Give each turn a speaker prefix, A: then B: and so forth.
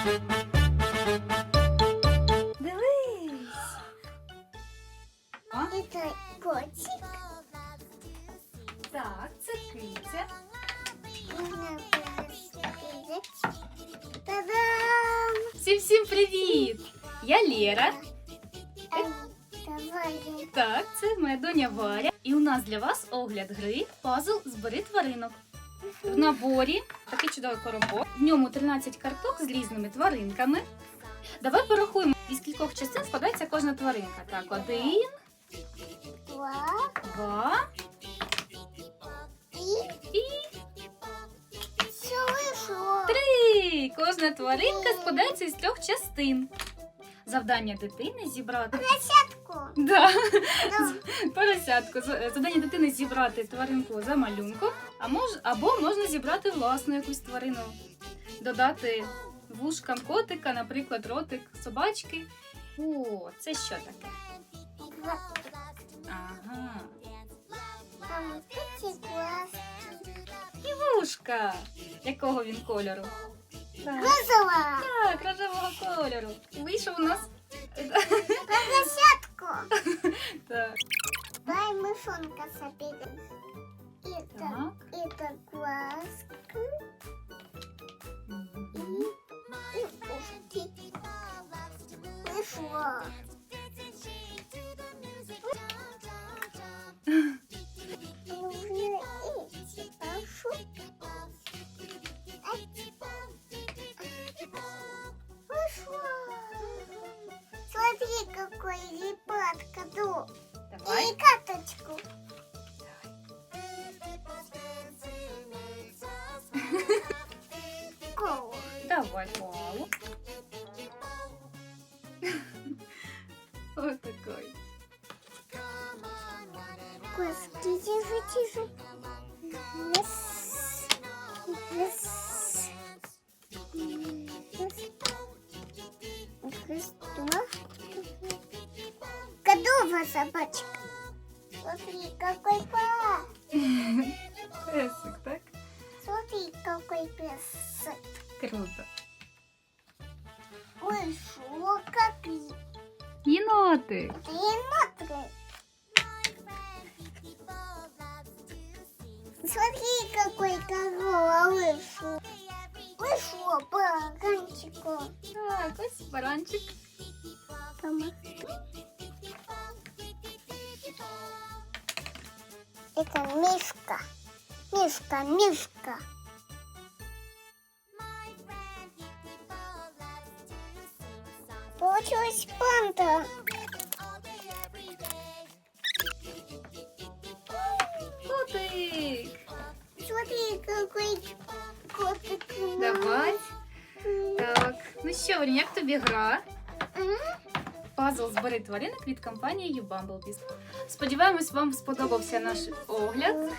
A: Дивись. А?
B: Это котик.
A: Так, це киця.
B: Та-дам!
A: Всім всім привіт! Я.
B: Ай, Давай.
A: Так, це моя доня Варя. І у нас для вас огляд гри пазл Збери тваринок. В наборі такий чудовий коробок. В ньому 13 карток з різними тваринками. Давай порахуємо, із кількох частин складається кожна тваринка. Так, один,
B: Два.
A: і три. Кожна тваринка складається із трьох частин. Завдання дитини зібрати.
B: Десятку.
A: Да. Поросятку. Завдання дитини зібрати тваринку за малюнком, а мож, або можна зібрати власну якусь тварину. Додати вушкам котика, наприклад, ротик собачки. О, це що таке? Ага.
B: Там.
A: І вушка. Якого він кольору? Так,
B: Розова.
A: так рожевого кольору. Вийшов у нас.
B: Десятку.
A: Так.
B: Дай мышонка соберем. Это,
A: Так.
B: это глазки
A: Мгм.
B: и ушки. Вышло. Смотри, какой липатка, ду.
A: Давай.
B: И каточку.
A: Давай коалу. Вот такой.
B: Глазки тише, тише. Какова собачка? Смотри, какой пес.
A: Песик, так?
B: Смотри, какой песик.
A: Круто.
B: Ой, шо, какой.
A: Еноты.
B: Это еноты. Смотри, какой король вышел баранчику.
A: Так, ось баранчик. Помахай.
B: Это мишка. Мишка, мишка. Получилась панда.
A: Котик.
B: Смотри, какой котик.
A: Давай. Так. Ну що, як тобі гра?
B: М?
A: Пазл збери тваринок від компанії Bumblebee. Сподіваємось, вам сподобався наш огляд.